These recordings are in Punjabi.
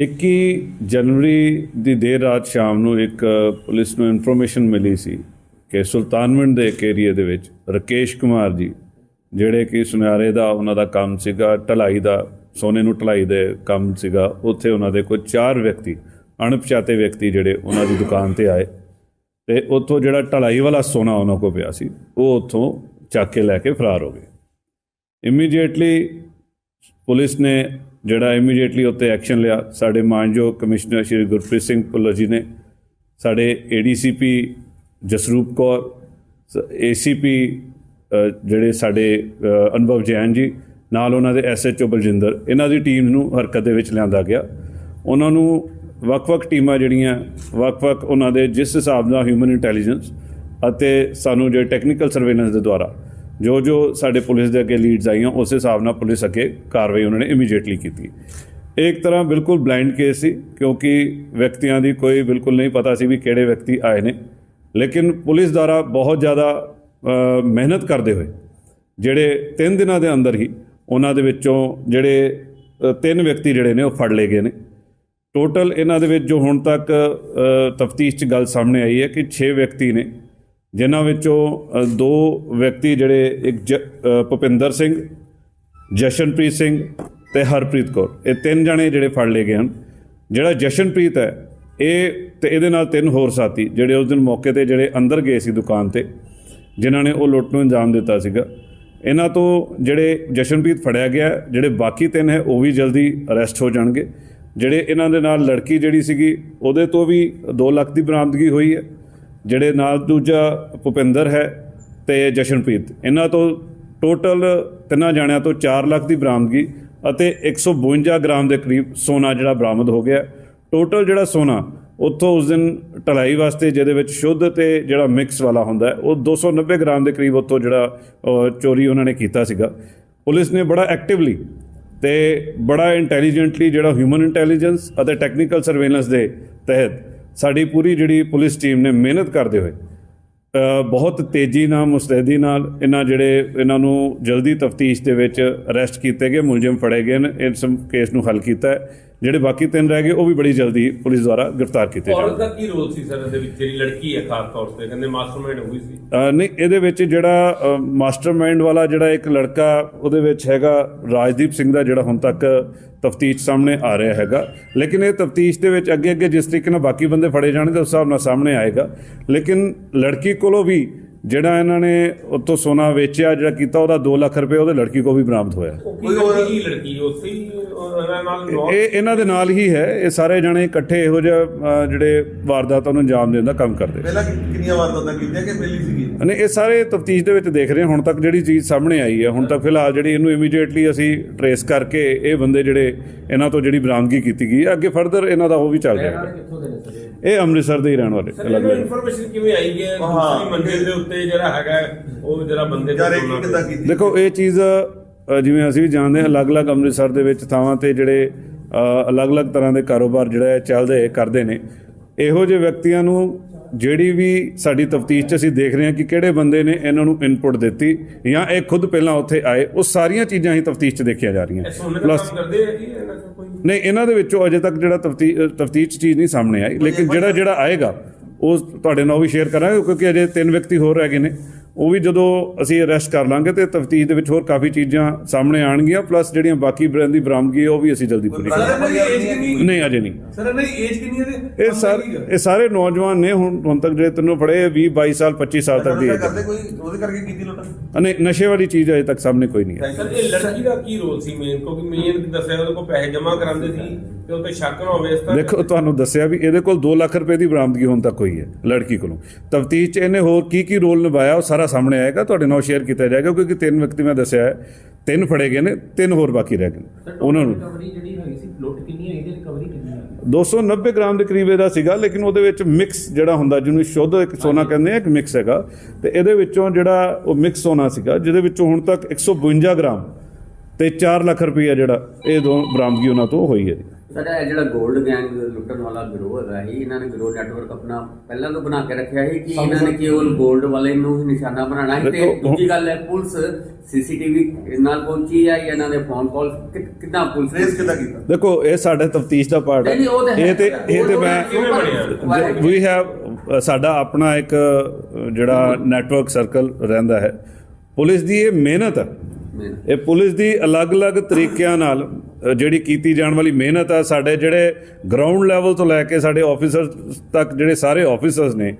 21 ਜਨਵਰੀ ਦੀ ਦੇਰ ਰਾਤ ਸ਼ਾਮ ਨੂੰ ਇੱਕ ਪੁਲਿਸ ਨੂੰ ਇਨਫੋਰਮੇਸ਼ਨ ਮਿਲੀ ਸੀ ਕਿ ਸੁਲਤਾਨਵਿੰਡ ਦੇ ਇੱਕ ਏਰੀਆ ਦੇ ਵਿੱਚ ਰਕੇਸ਼ ਕੁਮਾਰ ਜੀ, ਜਿਹੜੇ ਕਿ ਸੁਨਿਆਰੇ ਦਾ ਉਹਨਾਂ ਦਾ ਕੰਮ ਸੀਗਾ, ਢਲਾਈ ਦਾ, ਸੋਨੇ ਨੂੰ ਢਲਾਈ ਦੇ ਕੰਮ ਸੀਗਾ, ਉੱਥੇ ਉਹਨਾਂ ਦੇ ਕੋਈ ਚਾਰ ਵਿਅਕਤੀ, ਅਣਪਛਾਤੇ ਵਿਅਕਤੀ ਜਿਹੜੇ ਉਹਨਾਂ ਦੀ ਦੁਕਾਨ ਤੇ ਆਏ ਤੇ ਉੱਥੋਂ ਜਿਹੜਾ ਢਲਾਈ ਵਾਲਾ ਸੋਨਾ ਉਹਨਾਂ ਕੋਲ ਪਿਆ ਸੀ, ਉਹ ਉੱਥੋਂ ਚੱਕ ਕੇ ਲੈ ਕੇ ਫਰਾਰ ਹੋ ਗਏ। ਇਮੀਡੀਏਟਲੀ ਪੁਲਿਸ ਨੇ ਜਿਹੜਾ ਇਮੀਡੀਏਟਲੀ ਉੱਤੇ ਐਕਸ਼ਨ ਲਿਆ, ਸਾਡੇ ਮਾਨਯੋਗ ਕਮਿਸ਼ਨਰ ਸ਼੍ਰੀ ਗੁਰਪ੍ਰੀਤ ਸਿੰਘ ਭੁੱਲਰ ਜੀ ਨੇ, ਸਾਡੇ ਏਡੀਸੀਪੀ ਜਸਰੂਪ ਕੌਰ ਏਸੀਪੀ ਜਿਹੜੇ ਸਾਡੇ ਅਨੁਭਵ ਜੈਨ ਜੀ, ਨਾਲ ਉਹਨਾਂ ਦੇ ਐਸਐਚਓ ਬਲਜਿੰਦਰ, ਇਹਨਾਂ ਦੀ ਟੀਮ ਨੂੰ ਹਰਕਤ ਦੇ ਵਿੱਚ ਲਿਆਂਦਾ ਗਿਆ। ਉਹਨਾਂ ਨੂੰ ਵੱਖ-ਵੱਖ ਟੀਮਾਂ ਜਿਹੜੀਆਂ ਵੱਖ-ਵੱਖ ਉਹਨਾਂ ਦੇ ਜਿਸ ਹਿਸਾਬ ਨਾਲ ਹਿਊਮਨ ਇੰਟੈਲੀਜੈਂਸ ਅਤੇ ਸਾਨੂੰ ਜਿਹੜੇ ਟੈਕਨੀਕਲ ਸਰਵੇਲੈਂਸ ਦੇ ਦੁਆਰਾ ਜੋ ਜੋ ਸਾਡੇ ਪੁਲਿਸ ਦੇ ਅੱਗੇ ਲੀਡਸ ਆਈਆਂ, ਉਸ ਹਿਸਾਬ ਨਾਲ ਪੁਲਿਸ ਅੱਗੇ ਕਾਰਵਾਈ ਉਹਨਾਂ ਨੇ ਇਮੀਡੀਏਟਲੀ ਕੀਤੀ। ਇਹ ਇੱਕ ਤਰ੍ਹਾਂ ਬਿਲਕੁਲ ਬਲਾਈਂਡ ਕੇਸ ਸੀ, ਕਿਉਂਕਿ ਵਿਅਕਤੀਆਂ ਦੀ ਕੋਈ ਬਿਲਕੁਲ ਨਹੀਂ ਪਤਾ ਸੀ ਵੀ ਕਿਹੜੇ ਵਿਅਕਤੀ ਆਏ ਨੇ। ਲੇਕਿਨ ਪੁਲਿਸ ਦੁਆਰਾ ਬਹੁਤ ਜ਼ਿਆਦਾ ਮਿਹਨਤ ਕਰਦੇ ਹੋਏ, ਜਿਹੜੇ 3 ਦਿਨਾਂ ਦੇ ਅੰਦਰ ਹੀ ਉਹਨਾਂ ਦੇ ਵਿੱਚੋਂ ਜਿਹੜੇ ਤਿੰਨ ਵਿਅਕਤੀ ਜਿਹੜੇ ਨੇ ਉਹ ਫੜ ਲਏ ਗਏ ਨੇ। ਟੋਟਲ ਇਹਨਾਂ ਦੇ ਵਿੱਚ ਜੋ ਹੁਣ ਤੱਕ ਤਫਤੀਸ਼ 'ਚ ਗੱਲ ਸਾਹਮਣੇ ਆਈ ਹੈ ਕਿ 6 ਵਿਅਕਤੀ ਨੇ ਜਿਨ੍ਹਾਂ ਵਿੱਚੋਂ ਦੋ ਵਿਅਕਤੀ ਜਿਹੜੇ ਇੱਕ ਜ- ਭੁਪਿੰਦਰ ਸਿੰਘ, ਜਸ਼ਨਪ੍ਰੀਤ ਸਿੰਘ ਤੇ ਹਰਪ੍ਰੀਤ ਕੌਰ। ਇਹ ਤਿੰਨ ਜਣੇ ਜਿਹੜੇ ਫੜ ਲਏ ਗਏ ਹਨ। ਜਿਹੜਾ ਜਸ਼ਨਪ੍ਰੀਤ ਹੈ, ਇਹ ਤੇ ਇਹਦੇ ਨਾਲ ਤਿੰਨ ਹੋਰ ਸਾਥੀ ਜਿਹੜੇ ਉਸ ਦਿਨ ਮੌਕੇ ਤੇ ਜਿਹੜੇ ਅੰਦਰ ਗਏ ਸੀ ਦੁਕਾਨ ਤੇ, ਜਿਨ੍ਹਾਂ ਨੇ ਉਹ ਲੁੱਟ ਨੂੰ ਅੰਜਾਮ ਦਿੱਤਾ ਸੀਗਾ। ਇਹਨਾਂ ਤੋਂ ਜਿਹੜੇ ਜਸ਼ਨਪ੍ਰੀਤ ਫੜਿਆ ਗਿਆ, ਜਿਹੜੇ ਬਾਕੀ ਤਿੰਨ ਹੈ, ਉਹ ਵੀ ਜਲਦੀ ਅਰੈਸਟ ਹੋ ਜਾਣਗੇ। ਜਿਹੜੇ ਇਹਨਾਂ ਦੇ ਨਾਲ ਲੜਕੀ ਜਿਹੜੀ ਸੀਗੀ, ਉਹਦੇ ਤੋਂ ਵੀ 2 ਲੱਖ ਦੀ ਬਰਾਮਦਗੀ ਹੋਈ ਹੈ। ਜਿਹੜੇ ਨਾਲ ਦੂਜਾ ਭੁਪਿੰਦਰ ਹੈ ਤੇ ਜਸ਼ਨਪ੍ਰੀਤ। ਇਹਨਾਂ ਤੋਂ ਟੋਟਲ ਤਿੰਨਾਂ ਜਾਣਿਆਂ ਤੋਂ 4 ਲੱਖ ਦੀ ਬਰਾਮਦਗੀ ਅਤੇ 152 ਗ੍ਰਾਮ ਦੇ ਕਰੀਬ ਸੋਨਾ ਜਿਹੜਾ ਬਰਾਮਦ ਹੋ ਗਿਆ। ਟੋਟਲ ਜਿਹੜਾ ਸੋਨਾ, ਉੱਥੋਂ ਉਸ ਦਿਨ ਢਲਾਈ ਵਾਸਤੇ ਜਿਹਦੇ ਵਿੱਚ ਸ਼ੁੱਧ ਤੇ ਜਿਹੜਾ ਮਿਕਸ ਵਾਲਾ ਹੁੰਦਾ ਹੈ, ਉਹ 290 ਗ੍ਰਾਮ ਦੇ ਕਰੀਬ ਉੱਥੋਂ ਜਿਹੜਾ ਚੋਰੀ ਉਹਨਾਂ ਨੇ ਕੀਤਾ ਸੀਗਾ। ਪੁਲਿਸ ਨੇ ਬੜਾ ਐਕਟਿਵਲੀ ਤੇ ਬੜਾ ਇੰਟੈਲੀਜੈਂਟਲੀ ਜਿਹੜਾ ਹਿਊਮਨ ਇੰਟੈਲੀਜੈਂਸ ਅਤੇ ਟੈਕਨੀਕਲ ਸਰਵੇਲੈਂਸ ਦੇ ਤਹਿਤ ਸਾਡੀ ਪੂਰੀ ਜਿਹੜੀ ਪੁਲਿਸ ਟੀਮ ਨੇ ਮਿਹਨਤ ਕਰਦੇ ਹੋਏ ਬਹੁਤ ਤੇਜ਼ੀ ਨਾਲ, ਮੁਸਤੈਦੀ ਨਾਲ ਇਹਨਾਂ ਜਿਹੜੇ ਇਹਨਾਂ ਨੂੰ ਜਲਦੀ ਤਫਤੀਸ਼ ਦੇ ਵਿੱਚ ਅਰੈਸਟ ਕੀਤੇ ਗਏ, ਮੁਲਜ਼ਮ ਫੜੇ ਗਏ ਨੇ, ਇਸ ਕੇਸ ਨੂੰ ਹੱਲ ਕੀਤਾ ਜਿਹੜੇ ਬਾਕੀ ਤਿੰਨ ਰਹਿ ਗਏ ਉਹ ਵੀ ਬੜੀ ਜਲਦੀ ਪੁਲਿਸ ਦੁਆਰਾ ਗ੍ਰਿਫਤਾਰ ਕੀਤੇ ਔਰਤ ਜਾਣਗੇ ਦਾ ਕੀ ਰੋਲ ਸੀ ਸਰ? ਇਹਦੇ ਵਿੱਚ ਜਿਹੜੀ ਲੜਕੀ ਹੈ ਖਾਸ ਤੌਰ ਤੇ ਕਹਿੰਦੇ ਮਾਸਟਰਮਾਈਂਡ ਹੋਈ ਸੀ। ਅ, ਨਹੀਂ ਇਹਦੇ ਵਿੱਚ ਜਿਹੜਾ ਮਾਸਟਰਮਾਈਂਡ ਵਾਲਾ ਜਿਹੜਾ ਇੱਕ ਲੜਕਾ ਉਹਦੇ ਵਿੱਚ ਹੈਗਾ ਰਾਜਦੀਪ ਸਿੰਘ ਦਾ ਜਿਹੜਾ ਹੁਣ ਤੱਕ ਤਫਤੀਸ਼ ਸਾਹਮਣੇ ਆ ਰਿਹਾ ਹੈਗਾ। ਲੇਕਿਨ ਇਹ ਤਫਤੀਸ਼ ਦੇ ਵਿੱਚ ਅੱਗੇ ਅੱਗੇ ਜਿਸ ਤਰੀਕੇ ਨਾਲ ਬਾਕੀ ਬੰਦੇ ਫੜੇ ਜਾਣਗੇ ਉਸ ਹਿਸਾਬ ਨਾਲ ਸਾਹਮਣੇ ਆਏਗਾ। ਲੇਕਿਨ ਲੜਕੀ ਕੋਲੋਂ ਵੀ ਜਿਹੜਾ ਇਹਨਾਂ ਨੇ ਉੱਥੋਂ ਸੋਨਾ ਵੇਚਿਆ ਜਿਹੜਾ ਕੀਤਾ ਉਹਦਾ 2 ਲੱਖ ਰੁਪਏ ਉਹਦੇ ਲੜਕੀ ਕੋਲ ਵੀ ਬਰਾਮਦ ਹੋਇਆ। ਉਹ ਕੀ ਲੜਕੀ ਕੀ ਲੜਕੀ? ਉੱਥੇ ਹੀ ਉਹਨਾਂ ਨਾਲ ਨੌ- ਇਹ ਇਹਨਾਂ ਦੇ ਨਾਲ ਹੀ ਹੈ। ਇਹ ਸਾਰੇ ਜਣੇ ਇਕੱਠੇ ਇਹੋ ਜਿਹਾ ਜਿਹੜੇ ਵਾਰਦਾਤਾਂ ਨੂੰ ਅੰਜਾਮ ਦੇਣ ਦਾ ਕੰਮ ਕਰਦੇ ਪਹਿਲਾਂ ਕਿ- ਕਿੰਨੀਆਂ ਵਾਰਦਾਤਾਂ ਕੀਤੀਆਂ ਕਿ ਪਹਿਲੀ ਸੀਗੀ? ਨੇ ਇਹ ਸਾਰੇ ਤਫਤੀਸ਼ ਦੇ ਵਿੱਚ ਦੇਖ ਰਹੇ ਹਾਂ। ਹੁਣ ਤੱਕ ਜਿਹੜੀ ਚੀਜ਼ ਸਾਹਮਣੇ ਆਈ ਹੈ ਹੁਣ ਤੱਕ ਫਿਲਹਾਲ ਜਿਹੜੀ ਇਹਨੂੰ ਇਮੀਡੀਏਟਲੀ ਅਸੀਂ ਟਰੇਸ ਕਰਕੇ ਇਹ ਬੰਦੇ ਜਿਹੜੇ ਇਹਨਾਂ ਤੋਂ ਜਿਹੜੀ ਬਰਾਮਦਗੀ ਕੀਤੀ ਗਈ ਹੈ। ਅੱਗੇ ਫਰਦਰ ਇਹਨਾਂ ਦਾ ਉਹ ਵੀ ਚੱਲ ਰਿਹਾ। ਹੈ ਇਹ ਅੰਮ੍ਰਿਤਸਰ ਦੇ ਹੀ ਰਹਿਣ ਵਾਲੇ ਇਨਫੋਰਮੇਸ਼ਨ ਕਿਵੇਂ ਆਈ ਕਿ ਦੂਸਰੀ ਮੰਜ਼ਿਲ ਦੇ ਉੱਤੇ ਜਿਹੜਾ ਹੈਗਾ ਉਹ ਜਿਹੜਾ ਬੰਦੇ ਯਾਰ ਇਹ ਕਿੱਦਾਂ ਕੀਤੀ? ਦੇਖੋ ਇਹ ਚੀਜ਼ ਅ, ਜਿਵੇਂ ਅਸੀਂ ਵੀ ਜਾਣਦੇ ਹਾਂ ਅਲੱਗ-ਅਲੱਗ ਅੰਮ੍ਰਿਤਸਰ ਦੇ ਵਿੱਚ ਥਾਵਾਂ ਤੇ ਜਿਹੜੇ ਅ, ਅਲੱਗ-ਅਲੱਗ ਤਰ੍ਹਾਂ ਦੇ ਕਾਰੋਬਾਰ ਜਿਹੜਾ ਹੈ ਚੱਲਦੇ ਕਰਦੇ ਨੇ। ਇਹੋ ਜਿਹੇ ਵਿਅਕਤੀਆਂ ਨੂੰ ਜਿਹੜੀ ਵੀ ਸਾਡੀ ਤਫਤੀਸ਼ 'ਚ ਅਸੀਂ ਦੇਖ ਰਹੇ ਹਾਂ ਕਿ ਕਿਹੜੇ ਬੰਦੇ ਨੇ ਇਹਨਾਂ ਨੂੰ ਇਨਪੁਟ ਦਿੱਤੀ ਜਾਂ ਇਹ ਖੁਦ ਪਹਿਲਾਂ ਉੱਥੇ ਆਏ ਉਹ ਸਾਰੀਆਂ ਚੀਜ਼ਾਂ ਹੀ ਤਫਤੀਸ਼ 'ਚ ਦੇਖੀਆਂ ਜਾ ਰਹੀਆਂ। ਇਹ ਸੋਨੇ ਦਾ ਪਲੱਸ ਕੰਮ ਕਰਦੇ ਆ ਜੀ ਇਹਨਾਂ ਦਾ ਕੋਈ? ਨਹੀਂ ਇਹਨਾਂ ਦੇ ਵਿੱਚੋਂ ਅਜੇ ਤੱਕ ਜਿਹੜਾ ਤਫਤੀਸ਼ 'ਚ ਚੀਜ਼ ਨਹੀਂ ਸਾਹਮਣੇ ਆਈ ਲੇਕਿਨ ਜਿਹੜਾ ਜਿਹੜਾ ਆਏਗਾ ਉਹ ਤੁਹਾਡੇ ਨਾਲ ਉਹ ਵੀ ਸ਼ੇਅਰ ਕਰਾਂਗੇ ਕਿਉਂਕਿ ਅਜੇ ਤਿੰਨ ਵਿਅਕਤੀ ਹੋਰ ਹੈਗੇ ਨੇ। ਉਹ ਵੀ ਜਦੋਂ ਅਸੀਂ ਅਰੈਸਟ ਕਰ ਲਾਂਗੇ ਤੇ ਤਫਤੀਸ਼ ਦੇ ਵਿੱਚ ਹੋਰ ਕਾਫੀ ਚੀਜ਼ਾਂ ਸਾਹਮਣੇ ਆਣਗੀਆਂ ਪਲੱਸ ਜਿਹੜੀਆਂ ਬਾਕੀ ਬ੍ਰਾਂਡ ਦੀ ਬਰਾਮਦਗੀ ਉਹ ਵੀ ਅਸੀਂ ਜਲਦੀ ਪੂਰੀ ਕਰਾਂਗੇ। ਨਹੀਂ ਅਜੇ ਨਹੀਂ। ਸਰ ਦੀ ਏਜ ਕਿੰਨੀ ਹੈ ਇਹ ਸਾਰੇ ਇਹ ਸਾਰੇ ਨੌਜਵਾਨ ਨੇ ਹੁਣ ਹੁਣ ਤੱਕ ਜਿਹੜੇ ਤੈਨੂੰ ਫੜੇ 20 22 ਸਾਲ 25 ਸਾਲ ਤੱਕ ਦੀ ਏਜ ਕਰਦੇ ਕੋਈ ਉਹਦੇ ਕਰਕੇ ਕੀਤੀ ਲੁੱਟ? ਨਹੀਂ ਨਸ਼ੇ ਵਾਲੀ ਚੀਜ਼ ਅਜੇ ਤੱਕ ਸਾਹਮਣੇ ਕੋਈ ਨਹੀਂ ਹੈ। ਸਰ ਇਹ ਲੜਕੀ ਦਾ ਕੀ ਰੋਲ ਸੀ ਮੇਨ ਕਿਉਂਕਿ ਮੇਨ ਦੱਸਿਆ ਉਹਦੇ ਕੋਲ ਪੈਸੇ ਜਮ੍ਹਾਂ ਕਰਾਉਂਦੇ ਸੀ। ਤੇ ਉੱਤੇ ਸ਼ੱਕ ਨਾ ਹੋਵੇ ਇਸ ਤਰ੍ਹਾਂ ਦੇਖੋ ਤੁਹਾਨੂੰ ਦੱਸਿਆ ਵੀ ਇਹਦੇ ਕੋਲ 2 ਲੱਖ ਰੁਪਏ ਦੀ ਬਰਾਮਦਗੀ ਹੁਣ ਤੱਕ ਹੋਈ ਹੈ ਲੜਕੀ ਕੋਲੋਂ। ਤਫਤੀਸ਼ 'ਚ ਇਹਨੇ ਹੋਰ ਕੀ ਕੀ ਰੋਲ ਨਿਭਾਇਆ ਉਹ ਸਾਰਾ ਸਾਹਮਣੇ ਆਏਗਾ ਤੁਹਾਡੇ ਨਾਲ ਸ਼ੇਅਰ ਕੀਤਾ ਜਾਏਗਾ ਕਿਉਂਕਿ ਤਿੰਨ ਵਿਅਕਤੀ ਮੈਂ ਦੱਸਿਆ ਹੈ ਤਿੰਨ ਫੜੇ ਗਏ ਨੇ ਤਿੰਨ ਹੋਰ ਬਾਕੀ ਰਹਿ ਗਏ ਨੇ। ਉਹਨਾਂ ਨੂੰ ਰਿਕਵਰੀ ਜਿਹੜੀ ਹੈਗੀ ਸੀ ਲੁੱਟ ਕਿੰਨੀ ਹੋਈ ਤੇ ਰਿਕਵਰੀ ਕਿੰਨੀ ਹੈ 290 ਗ੍ਰਾਮ ਦੇ ਕਰੀਬ ਇਹਦਾ ਸੀਗਾ ਲੇਕਿਨ ਉਹਦੇ ਵਿੱਚ ਮਿਕਸ ਜਿਹੜਾ ਹੁੰਦਾ ਜਿਹਨੂੰ ਸ਼ੁੱਧ ਇੱਕ ਸੋਨਾ ਕਹਿੰਦੇ ਆ ਇੱਕ ਮਿਕਸ ਹੈਗਾ ਤੇ ਇਹਦੇ ਵਿੱਚੋਂ ਜਿਹੜਾ ਉਹ ਮਿਕਸ ਸੋਨਾ ਸੀਗਾ ਜਿਹਦੇ ਵਿੱਚੋਂ ਹੁਣ ਤੱਕ 152 ਗ੍ਰਾਮ ਤੇ 4 ਲੱਖ ਰੁਪਈਆ ਜਿਹੜਾ ਇਹ ਦੋ ਬਰਾਮਦਗੀ ਉਹਨਾਂ ਤੋਂ ਹੋਈ ਹੈ। ਸਰ ਇਹ ਜਿਹੜਾ 골ਡ ਗੈਂਗ ਲੁੱਟਣ ਵਾਲਾ ਗਿਰੋਹ ਹੈਗਾ ਇਹ ਇਹਨਾਂ ਨੇ ਗਿਰੋਹ ਨੈਟਵਰਕ ਆਪਣਾ ਪਹਿਲਾਂ ਤੋਂ ਬਣਾ ਕੇ ਰੱਖਿਆ ਹੈ ਕਿ ਇਹਨਾਂ ਨੇ ਕੇਵਲ 골ਡ ਵਾਲੇ ਨੂੰ ਹੀ ਨਿਸ਼ਾਨਾ ਬਣਾਉਣਾ ਹੈ ਤੇ ਦੂਜੀ ਗੱਲ ਹੈ ਪੁਲਿਸ ਸੀਸੀਟੀਵੀ ਨਾਲ ਪਹੁੰਚੀ ਹੈ ਜਾਂ ਇਹਨਾਂ ਦੇ ਫੋਨ ਕਾਲ ਕਿੰਨਾ ਪੁਲਿਸ ਨੇ ਟ੍ਰੇਸ ਕਿੱਦਾਂ ਕੀਤਾ ਦੇਖੋ ਇਹ ਸਾਡੇ ਤਫਤੀਸ਼ ਦਾ ਪਾਰਟ ਹੈ। ਇਹ ਤੇ ਇਹ ਤੇ ਮੈਂ? ਵੀ ਹੈਵ ਸਾਡਾ ਆਪਣਾ ਇੱਕ ਜਿਹੜਾ ਨੈਟਵਰਕ ਸਰਕਲ ਰਹਿੰਦਾ ਹੈ ਪੁਲਿਸ ਦੀ ਇਹ ਮਿਹਨਤ ਹੈ ਮਿਹਨਤ। ਇਹ ਪੁਲਿਸ ਦੀ ਅਲੱਗ-ਅਲੱਗ ਤਰੀਕਿਆਂ ਨਾਲ ਜਿਹੜੀ ਕੀਤੀ ਜਾਣ ਵਾਲੀ ਮਿਹਨਤ ਹੈ ਸਾਡੇ ਜਿਹੜੇ ਗਰਾਊਂਡ ਲੈਵਲ ਤੋਂ ਲੈ ਕੇ ਸਾਡੇ ਆਫੀਸਰਸ ਤੱਕ ਜਿਹੜੇ ਸਾਰੇ ਆਫੀਸਰਸ ਨੇ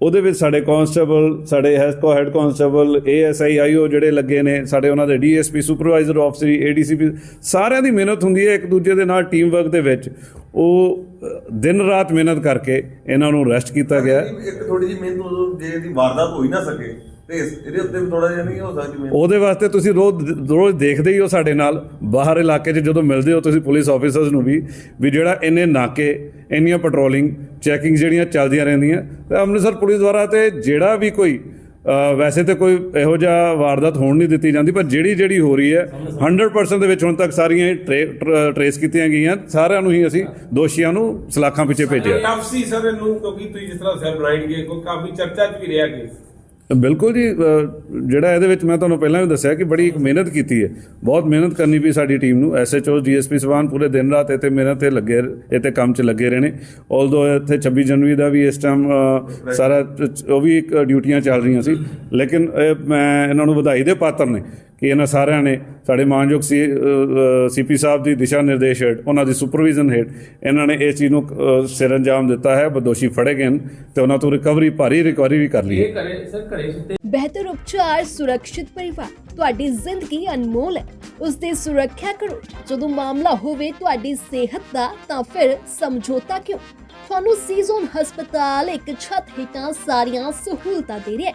ਉਹਦੇ ਵਿੱਚ ਸਾਡੇ ਕਾਂਸਟੇਬਲ ਸਾਡੇ ਹੈਸਕੋ ਹੈਡ ਕਾਂਸਟੇਬਲ ਏਐਸਆਈ ਆਈਓ ਜਿਹੜੇ ਲੱਗੇ ਨੇ ਸਾਡੇ ਉਹਨਾਂ ਦੇ ਡੀਐਸਪੀ ਸੁਪਰਵਾਈਜ਼ਰ ਆਫਸਰ ਏਡੀਸੀਪੀ ਸਾਰਿਆਂ ਦੀ ਮਿਹਨਤ ਹੁੰਦੀ ਹੈ ਇੱਕ ਦੂਜੇ ਦੇ ਨਾਲ ਟੀਮ ਵਰਕ ਦੇ ਵਿੱਚ ਉਹ ਦਿਨ ਰਾਤ ਮਿਹਨਤ ਕਰਕੇ ਇਹਨਾਂ ਨੂੰ ਅਰੈਸਟ ਕੀਤਾ ਗਿਆ। ਇੱਕ ਥੋੜੀ ਜਿਹੀ ਮਿਹਨਤ ਜੇ ਇਹਦੀ ਵਾਰਦਾਤ ਹੋ ਹੀ ਨਾ ਸਕੇ ਤੇ ਇਸ- ਇਹਦੇ ਉੱਤੇ ਵੀ ਥੋੜਾ ਜਿਹਾ ਨਹੀਂ ਹੋ ਸਕਦੀ ਮਿਹਨਤ ਉਹਦੇ ਵਾਸਤੇ ਤੁਸੀਂ ਰੋਜ਼ ਰੋਜ਼ ਦੇਖਦੇ ਹੀ ਹੋ ਸਾਡੇ ਨਾਲ ਬਾਹਰ ਇਲਾਕੇ 'ਚ ਜਦੋਂ ਮਿਲਦੇ ਹੋ ਤੁਸੀਂ ਪੁਲਿਸ ਆਫੀਸਰਸ ਨੂੰ ਵੀ ਵੀ ਜਿਹੜਾ ਇੰਨੇ ਨਾਕੇ ਇੰਨੀਆਂ ਪੈਟਰੋਲਿੰਗ ਚੈਕਿੰਗ ਜਿਹੜੀਆਂ ਚੱਲਦੀਆਂ ਰਹਿੰਦੀਆਂ ਤੇ ਅੰਮ੍ਰਿਤਸਰ ਪੁਲਿਸ ਦੁਆਰਾ ਤੇ ਜਿਹੜਾ ਵੀ ਕੋਈ ਵੈਸੇ ਤੇ ਕੋਈ ਇਹੋ ਜਿਹਾ ਵਾਰਦਾਤ ਹੋਣ ਨਹੀਂ ਦਿੱਤੀ ਜਾਂਦੀ ਪਰ ਜਿਹੜੀ ਜਿਹੜੀ ਹੋ ਰਹੀ ਹੈ 100% ਦੇ ਵਿੱਚ ਹੁਣ ਤੱਕ ਸਾਰੀਆਂ ਟਰੇਸ ਕੀਤੀਆਂ ਗਈਆਂ ਸਾਰਿਆਂ ਨੂੰ ਹੀ ਅਸੀਂ ਦੋਸ਼ੀਆਂ ਨੂੰ ਸਲਾਖਾਂ ਪਿੱਛੇ ਭੇਜਿਆ। ਟਫ ਸੀ ਸਰ ਇਹਨੂੰ ਕਿਉਂਕਿ ਤੁਸੀਂ ਜਿਸ ਤਰ੍ਹਾਂ ਸੈਲ ਬਲਾਈਂਡ ਗਏ ਕੋਈ ਕਾਫੀ ਚਰਚਾ ਚ ਵੀ ਰਿਹਾ ਕੇਸ ਬਿਲਕੁਲ ਜੀ ਜਿਹੜਾ ਇਹਦੇ ਵਿੱਚ ਮੈਂ ਤੁਹਾਨੂੰ ਪਹਿਲਾਂ ਵੀ ਦੱਸਿਆ ਕਿ ਬੜੀ ਇੱਕ ਮਿਹਨਤ ਕੀਤੀ ਹੈ। ਬਹੁਤ ਮਿਹਨਤ ਕਰਨੀ ਪਈ ਸਾਡੀ ਟੀਮ ਨੂੰ। ਐਸਐਚਓ ਡੀਐਸਪੀ ਸਵਾਨ ਪੂਰੇ ਦਿਨ ਰਾਤ ਇੱਥੇ ਮਿਹਨਤ ਤੇ ਲੱਗੇ, ਇੱਥੇ ਕੰਮ 'ਚ ਲੱਗੇ ਰਹੇ ਨੇ। ਆਲਦੋ ਇੱਥੇ 26 ਜਨਵਰੀ ਦਾ ਵੀ ਇਸ ਟਾਈਮ ਸਾਰਾ, ਉਹ ਵੀ ਇੱਕ ਡਿਊਟੀਆਂ ਚੱਲ ਰਹੀਆਂ ਸੀ। ਲੇਕਿਨ ਇਹ ਮੈਂ, ਇਹਨਾਂ ਨੂੰ ਵਧਾਈ ਦੇ ਪਾਤਰ ਨੇ। ਕਿ ਇਹਨਾਂ ਸਾਰਿਆਂ ਨੇ ਸਾਡੇ ਮਾਨਯੋਗ ਸੀ ਸੀਪੀ ਸਾਹਿਬ ਦੀ ਦਿਸ਼ਾ ਨਿਰਦੇਸ਼ ਹੇਠ ਉਹਨਾਂ ਦੀ ਸੁਪਰਵਿਜ਼ਨ ਹੇਠ ਇਹਨਾਂ ਨੇ ਇਸ ਚੀਜ਼ ਨੂੰ ਅ, ਸਿਰ ਅੰਜਾਮ ਦਿੱਤਾ ਹੈ ਬਦੋਸ਼ੀ ਫੜੇ ਗਏ ਤੇ ਉਹਨਾਂ ਤੋਂ ਰਿਕਵਰੀ ਭਾਰੀ ਰਿਕਵਰੀ ਵੀ ਕਰ ਲਈ ਹੈ। ਇਹ ਕਰੇ ਸਰ ਘਰੇ ਸੁੱਤੇ ਬਿਹਤਰ ਉਪਚਾਰ ਸੁਰੱਖਿਅਤ ਪਰਿਵਾਰ ਤੁਹਾਡੀ ਜ਼ਿੰਦਗੀ ਅਨਮੋਲ ਹੈ। ਉਸ ਦੀ ਸੁਰੱਖਿਆ ਕਰੋ। ਜਦੋਂ ਮਾਮਲਾ ਹੋਵੇ ਤੁਹਾਡੀ ਸਿਹਤ ਦਾ ਤਾਂ ਫਿਰ ਸਮਝੌਤਾ ਕਿਉਂ? ਤੁਹਾਨੂੰ ਸੀਜ਼ਨ ਹਸਪਤਾਲ ਇੱਕ ਛੱਤ ਹੇਠਾਂ ਸਾਰੀਆਂ ਸਹੂਲਤਾਂ ਦੇ ਰਿਹਾ ਹੈ।